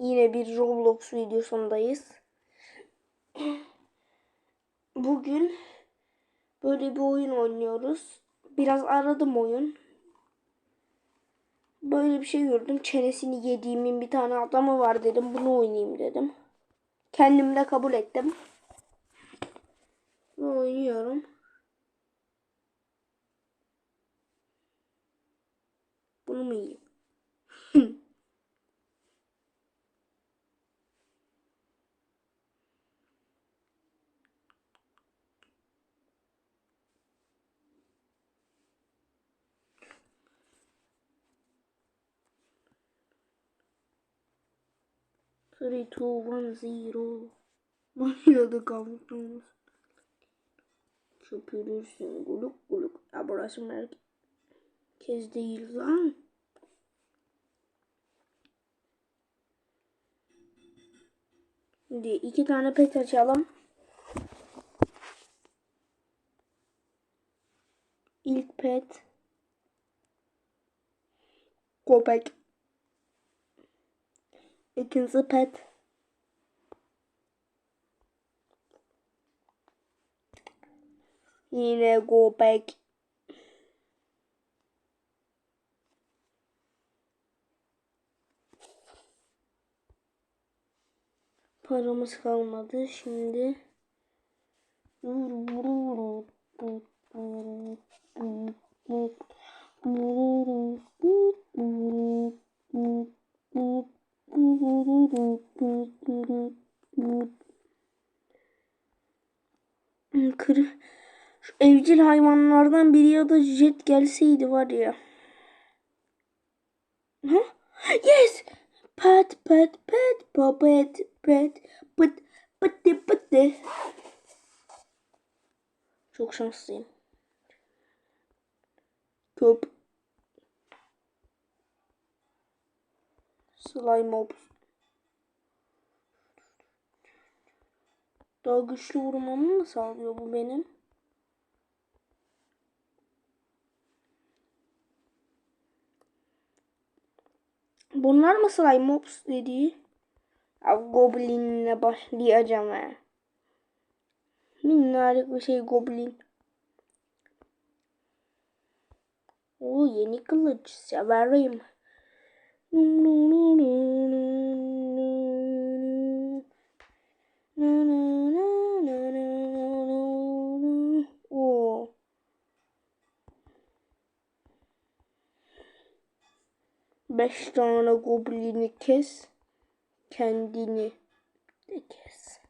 Yine bir Roblox videosundayız. Bugün böyle bir oyun oynuyoruz. Biraz aradım oyun. Böyle bir şey gördüm. Çenesini yediğimin bir tane adamı var dedim. Bunu oynayayım dedim. Kendim de kabul ettim. Oynuyorum. Bunu mu yiyeyim? Three, two, one, zero. Başladı kavuştuğumuz. Köpürürsün guluk guluk. Ya burası merkez değil lan. Şimdi iki tane pet açalım. İlk pet. Köpek. İkinci pet. Yine köpek. Paramız kalmadı şimdi. Kır şu evcil hayvanlardan biri ya da jet gelseydi var ya. Ha? Yes! Pat pat pat papet pet pıt pıttı pıttı. Çok şanslıyım. Köp. Slime mob. Daha güçlü vurmamı mı sağlıyor bu benim? Bunlar mı slime mobs dediği? Ya goblinle başlayacağım ha. Minnacık bir şey goblin. Oo yeni kılıç severim. Oo. Beş tane goblini kes. Kendini de kes.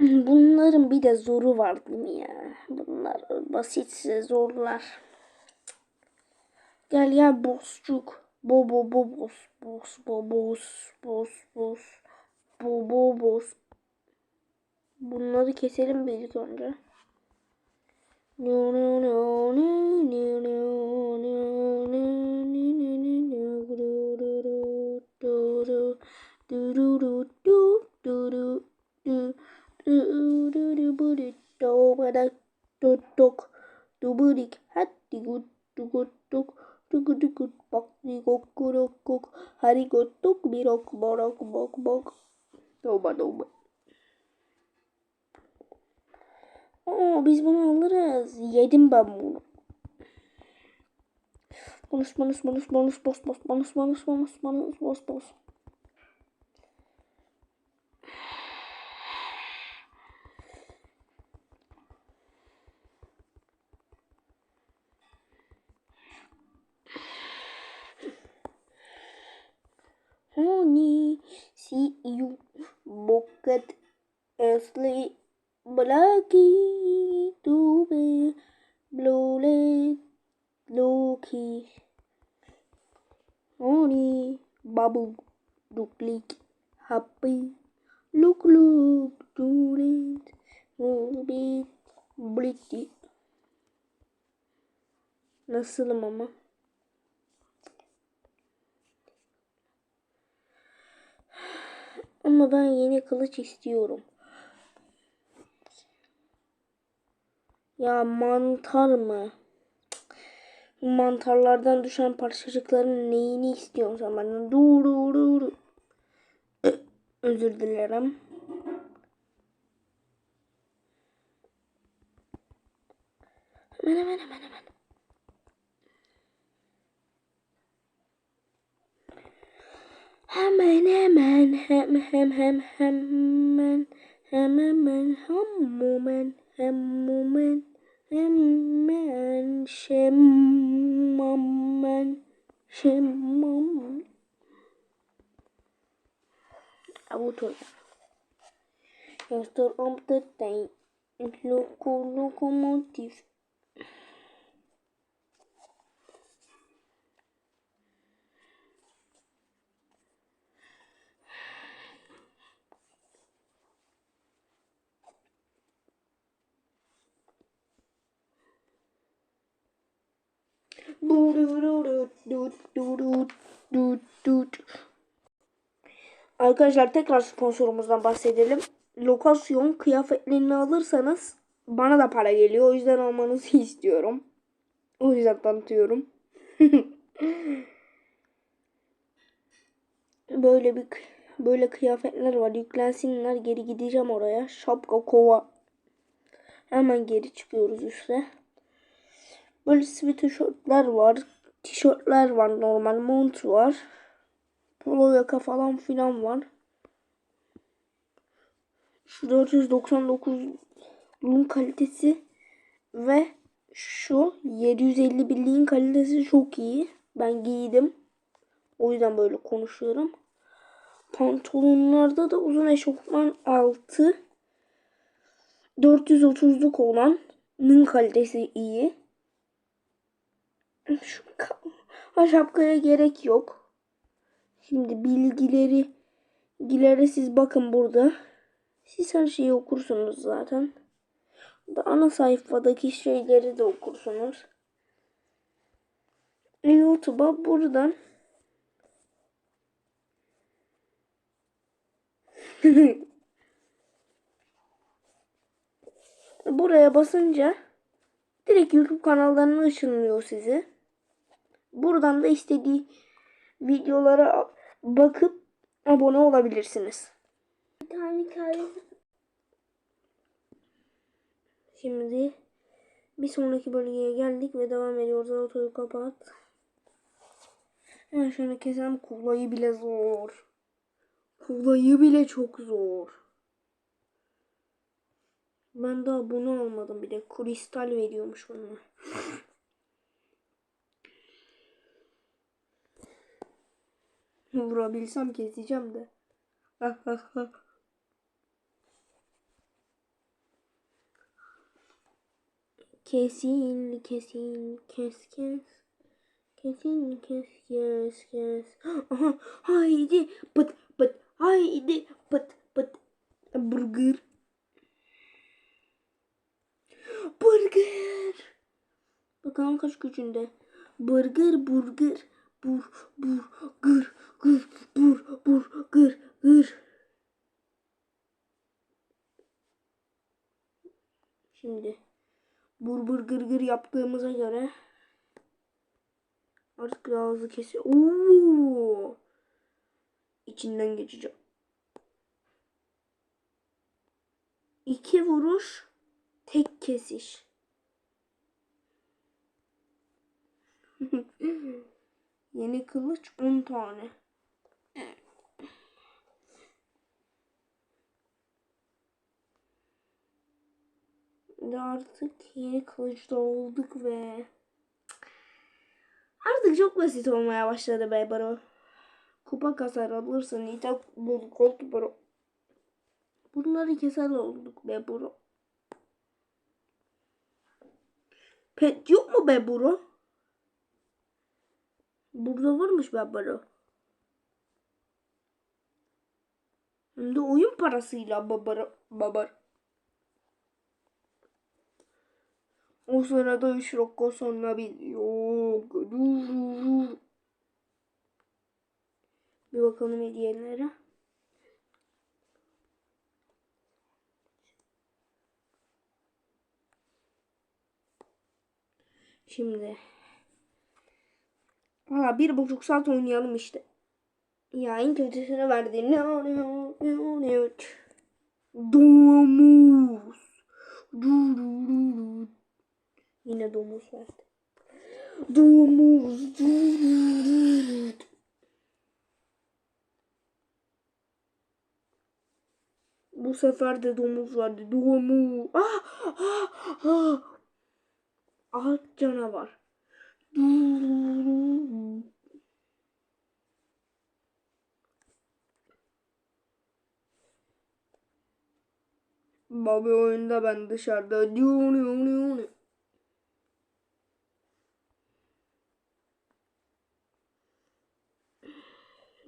Bunların bir de zoru var değil mi ya? Bunlar basitse zorlar. Gel gel bozcuk. Bo bo bo boz boz bo boz boz boz bo bo boz. Bunları keselim bir ilk önce. Dubrik, hadi gut, gut, gut du gut bak di gok gurok gok hari got dok birok borok bok bok doba doba Oo, biz bunu alırız. Yedim ben bunu. Bonus bonus bonus bonus boss boss bonus bonus bonus bonus boss boss. Asleep. Blacky to be blue Loki. Honey, bubble, duplik, happy, look, look, do it, movie, blicky. Nasılım ama? Ama ben yeni kılıç istiyorum. Ya mantar mı? mantarlardan düşen parçacıkların neyini istiyorsun sen benden? Dur dur dur. Özür dilerim. Hemen hemen hemen hemen. Hemen hemen hem hem hem hemen hem hemen hemen hemen hemen Emmen Shemammen Shemam. A outra. Eu estou competente locomotivo. Arkadaşlar tekrar sponsorumuzdan bahsedelim. Lokasyon kıyafetlerini alırsanız bana da para geliyor. O yüzden almanızı istiyorum. O yüzden tanıtıyorum. böyle bir böyle kıyafetler var. Yüklensinler. Geri gideceğim oraya. Şapka, kova. Hemen geri çıkıyoruz üste. Böyle sweatshirtler var. Tişörtler var. Normal mont var. Polo yaka falan filan var. Şu 499'luğun kalitesi ve şu 751'liğin kalitesi çok iyi. Ben giydim. O yüzden böyle konuşuyorum. Pantolonlarda da uzun eşofman altı 430'luk olanın kalitesi iyi. Şu ha, şapkaya gerek yok. Şimdi bilgileri bilgileri siz bakın burada. Siz her şeyi okursunuz zaten. Da ana sayfadaki şeyleri de okursunuz. YouTube'a buradan Buraya basınca direkt YouTube kanallarına ışınlıyor sizi. Buradan da istediği videolara bakıp abone olabilirsiniz. Bir tane kahve Şimdi bir sonraki bölgeye geldik ve devam ediyoruz. Autoyu kapat. Hemen şöyle keselim. Kullayı bile zor. Kullayı bile çok zor. Ben daha bunu almadım bile. Kristal veriyormuş bana. Vurabilsem keseceğim de. kesin, kesin, kes, kes. Kesin, kes, kes, kes. Aha, haydi, pıt, pıt, haydi, pıt, pıt. Burger. Burger. Bakalım kaç gücünde. Burger, burger. Bur, bur, gır, gır, bur, bur, gır, gır. Şimdi bur bur gır gır yaptığımıza göre artık daha hızlı kesiyor. Oo! İçinden geçeceğim. İki vuruş, tek kesiş. Yeni kılıç 10 tane. Artık yeni kılıçta olduk ve artık çok basit olmaya başladı be bro. Kupa kasar alırsın ita bul gold bro. Bunları keser olduk be bro. Pet yok mu be bro? Burada varmış be bro. Hem de oyun parasıyla babar babar. O sırada 3 dakika sonra bir yok. Bir bakalım hediyelere. Şimdi Valla bir buçuk saat oynayalım işte. Ya en kötüsünü verdi. Domuz. Durururu. Yine domuz verdi. Domuz. Bu sefer de domuz vardı. Domuz. Ah, ah, ah. Ah canavar. Durururu. Bobby oyunda ben dışarıda.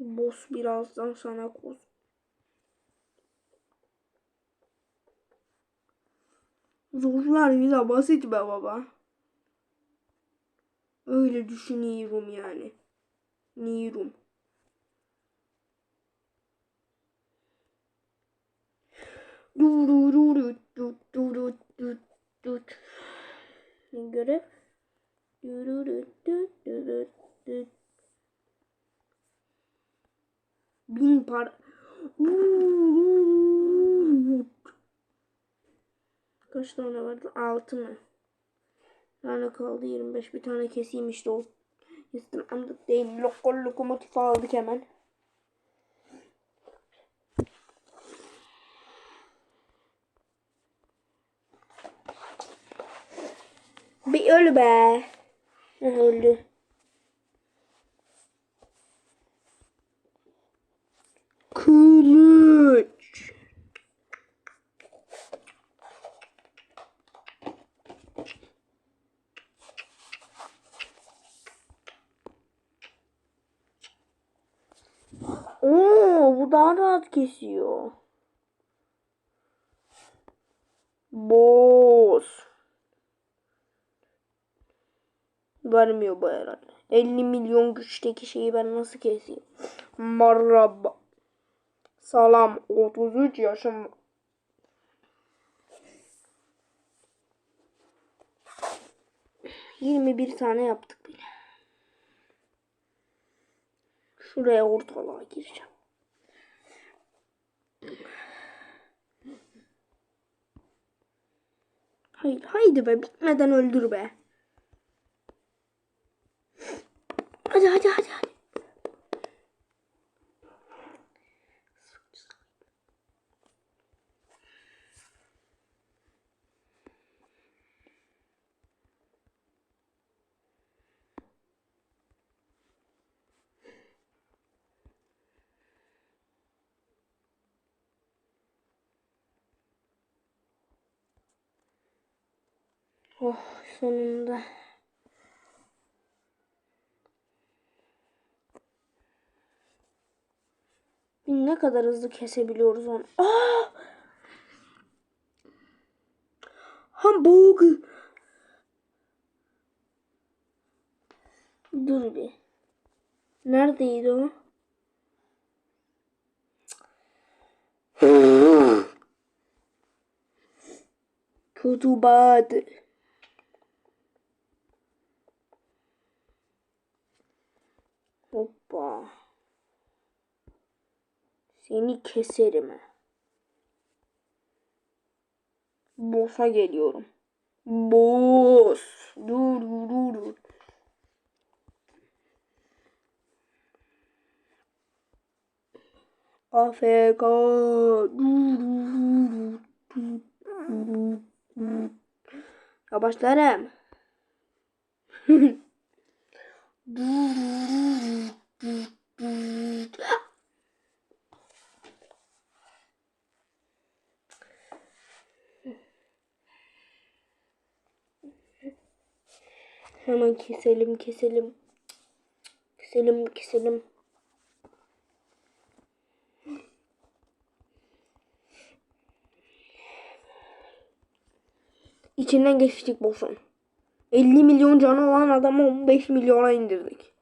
Boss birazdan sana koz. Zorlar bize basit be baba. Öyle düşünüyorum yani. Niyorum. Görev. Bin par. Kaç tane vardı? Altı mı? Tane kaldı 25. Bir tane keseyim işte o. İstemamdık değil. Lokal lokomotif aldık hemen. Bir ölü be. Öldü. Kılıç. Oo, bu daha rahat kesiyor. Boss. Vermiyor bu herhalde. 50 milyon güçteki şeyi ben nasıl keseyim? Merhaba. Salam. 33 yaşım. Yirmi bir tane yaptık bile. Şuraya ortalığa gireceğim. Hayır, haydi be bitmeden öldür be. Hadi hadi hadi hadi. Oh sonunda. Ne kadar hızlı kesebiliyoruz onu. Aa! Hamburger. Dur bir. Neredeydi o? Hoppa. Seni keserim. Boss'a geliyorum. Boss. Dur dur dur. AFK. Dur dur dur dur dur. Yavaşlarım. dur dur dur dur dur. Hemen keselim keselim. Keselim keselim. İçinden geçtik boss'un. 50 milyon canı olan adamı 15 milyona indirdik.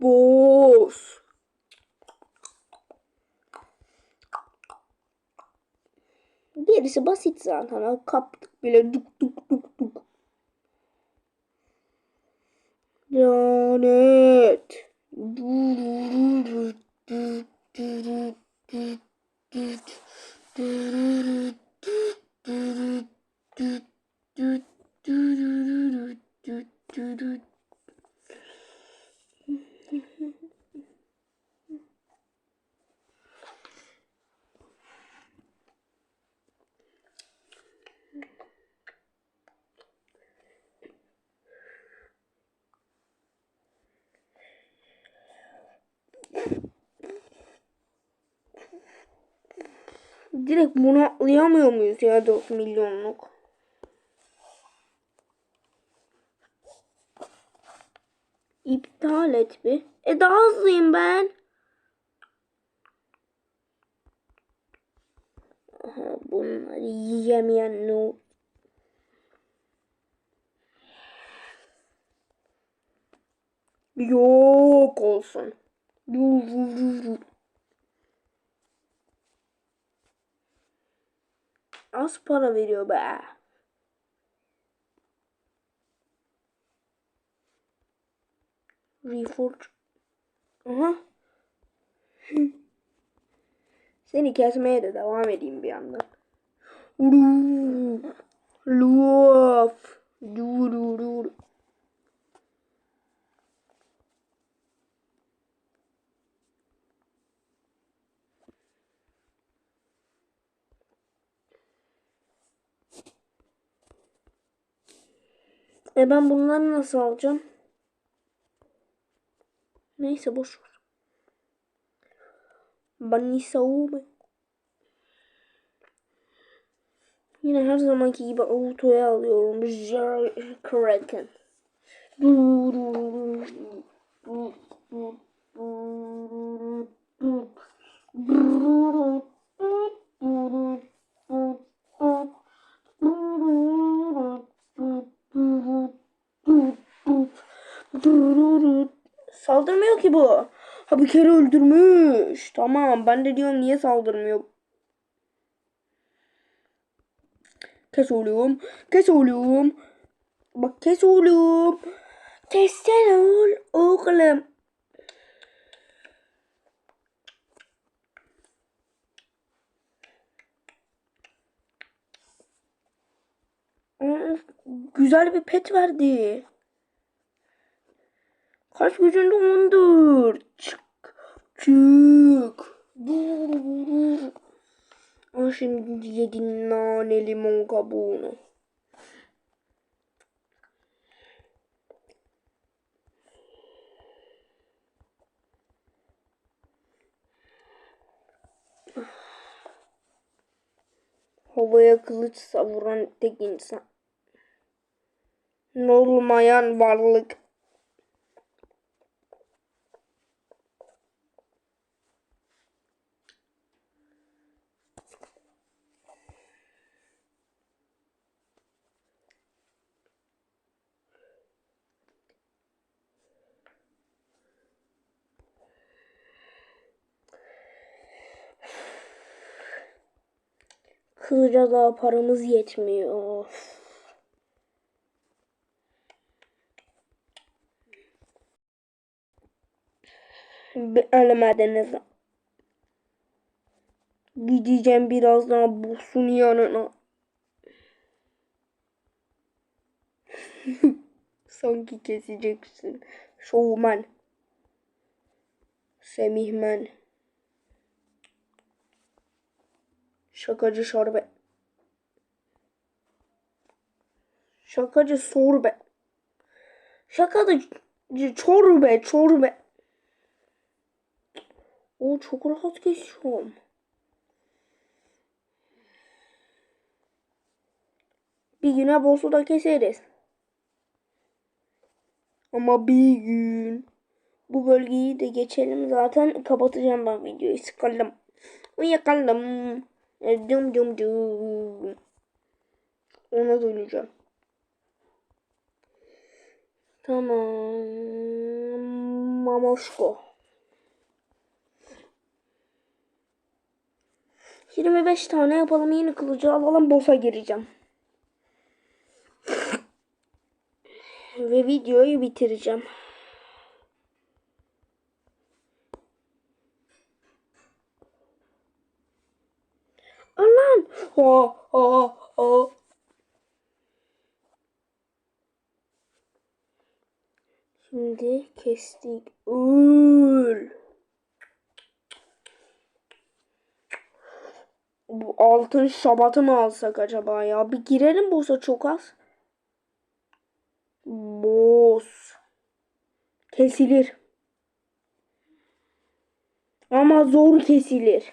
Boss. Gerisi basit zaten. Kaptık bile duk duk duk duk. Lanet. Direkt bunu atlayamıyor muyuz ya 4 milyonluk? İptal et bir. E daha hızlıyım ben. Aha, bunları yiyemeyen ne o- Yok olsun. Az para veriyor be. Reforge. Aha. Seni kesmeye de devam edeyim bir yandan. Uru. Luaf. Dururur. E ben bunları nasıl alacağım? Neyse boş ver. Bunny Saume. Yine her zamanki gibi autoya alıyorum. Jar Kraken. Saldırmıyor ki bu. Ha bir kere öldürmüş. Tamam ben de diyorum niye saldırmıyor. Kes oğlum. Kes oğlum. Bak kes oğlum. Kessene oğlum. Güzel bir pet verdi. Kaç gücünde 14. Çık. Çık. Aa, şimdi yedin nane limon kabuğunu. Havaya kılıç savuran tek insan. Olmayan varlık. Kılıca daha paramız yetmiyor. Bir ölmediniz. Gideceğim birazdan boss'un yanına. Sanki keseceksin. Şovmen. Semihmen. Şakacı şarbe. Şakacı sorbe. Şakacı çorbe çorbe. O çok rahat geçiyorum. Bir güne boss'u da keseriz. Ama bir gün bu bölgeyi de geçelim zaten kapatacağım ben videoyu sıkıldım. Uyuyakaldım. Dum dum dum. Ona döneceğim. Tamam. Mamoşko. 25 tane yapalım yeni kılıcı alalım boss'a gireceğim. Ve videoyu bitireceğim. Alan. Ha ha ha. Şimdi kestik. Öl. Bu altın şabatı mı alsak acaba ya? Bir girelim boss'a çok az. Boss. Kesilir. Ama zor kesilir.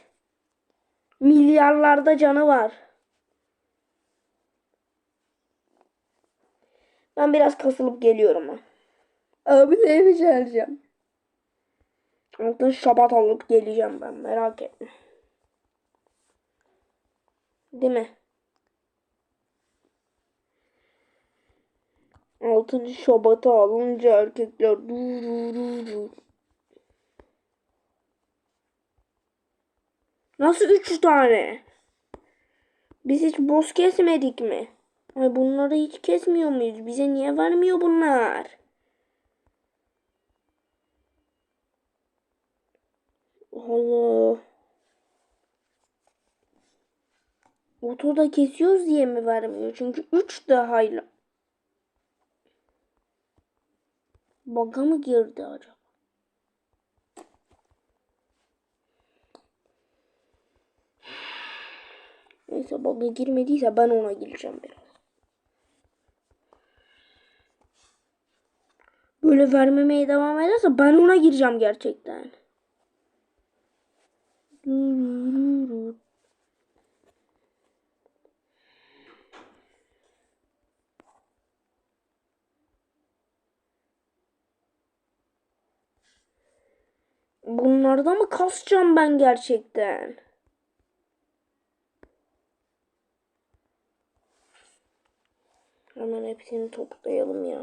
Milyarlarda canı var. Ben biraz kasılıp geliyorum ha. Abi ne çağıracağım. Altın şabat alıp geleceğim ben merak etme. Değil mi? Altın şabatı alınca erkekler dur dur dur. Nasıl üç tane? Biz hiç boss kesmedik mi? Ay bunları hiç kesmiyor muyuz? Bize niye vermiyor bunlar? Allah. Otoda kesiyoruz diye mi vermiyor? Çünkü 3 de hayla. Baga mı girdi acaba? Neyse baga girmediyse ben ona gireceğim biraz. Böyle vermemeye devam ederse ben ona gireceğim gerçekten. Bunlarda mı kasacağım ben gerçekten? Hemen hepsini toplayalım ya.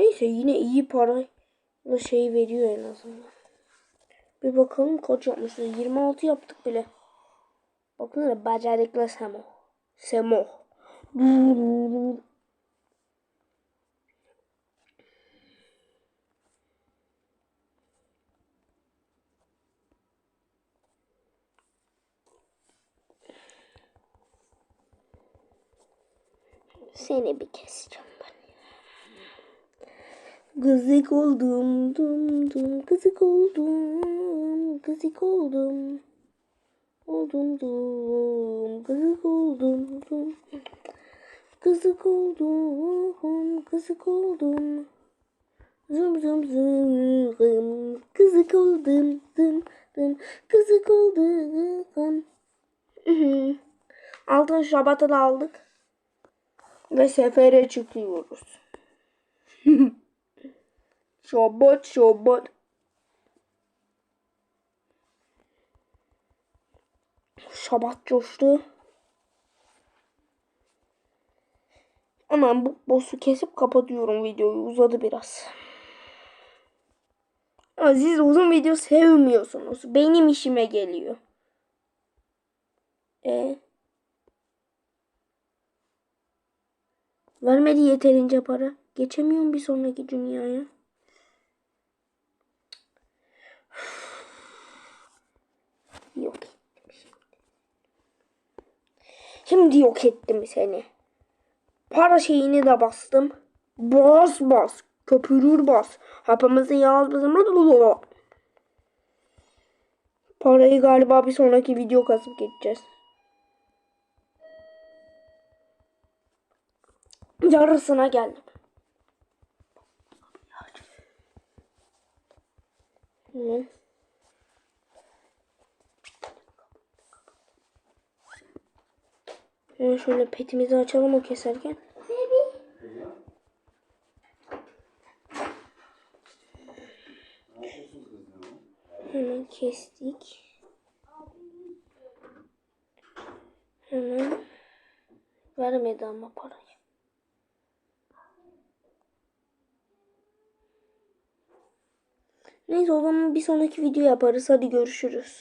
Neyse yine iyi para da şey veriyor en azından. Bir bakalım kaç yapmışız. 26 yaptık bile. Bakın öyle becerikli Semo. Semo. Seni bir keseceğim ben. Kızık oldum, dum dum, kızık oldum, kızık oldum. Oldum dum, kızık oldum, dum. Kızık oldum, kızık oldum. Zım zım zım, kızık oldum, dım dım, kızık oldum. Altın şabatı da aldık. Ve sefere çıkıyoruz. şabat şabat. Şabat coştu. Hemen bu boss'u kesip kapatıyorum videoyu. Uzadı biraz. Ama siz uzun video sevmiyorsunuz. Benim işime geliyor. E Vermedi yeterince para. Geçemiyorum bir sonraki dünyaya. Yok ettim şimdi. Yok ettim seni. Para şeyini de bastım. Bas bas. Köpürür bas. Hapımızı bizim. Parayı galiba bir sonraki video kasıp geçeceğiz. Yarısına geldim. Hı. Hemen şöyle petimizi açalım o keserken. Hemen kestik. Hemen vermedi ama parayı. Neyse o zaman bir sonraki video yaparız. Hadi görüşürüz.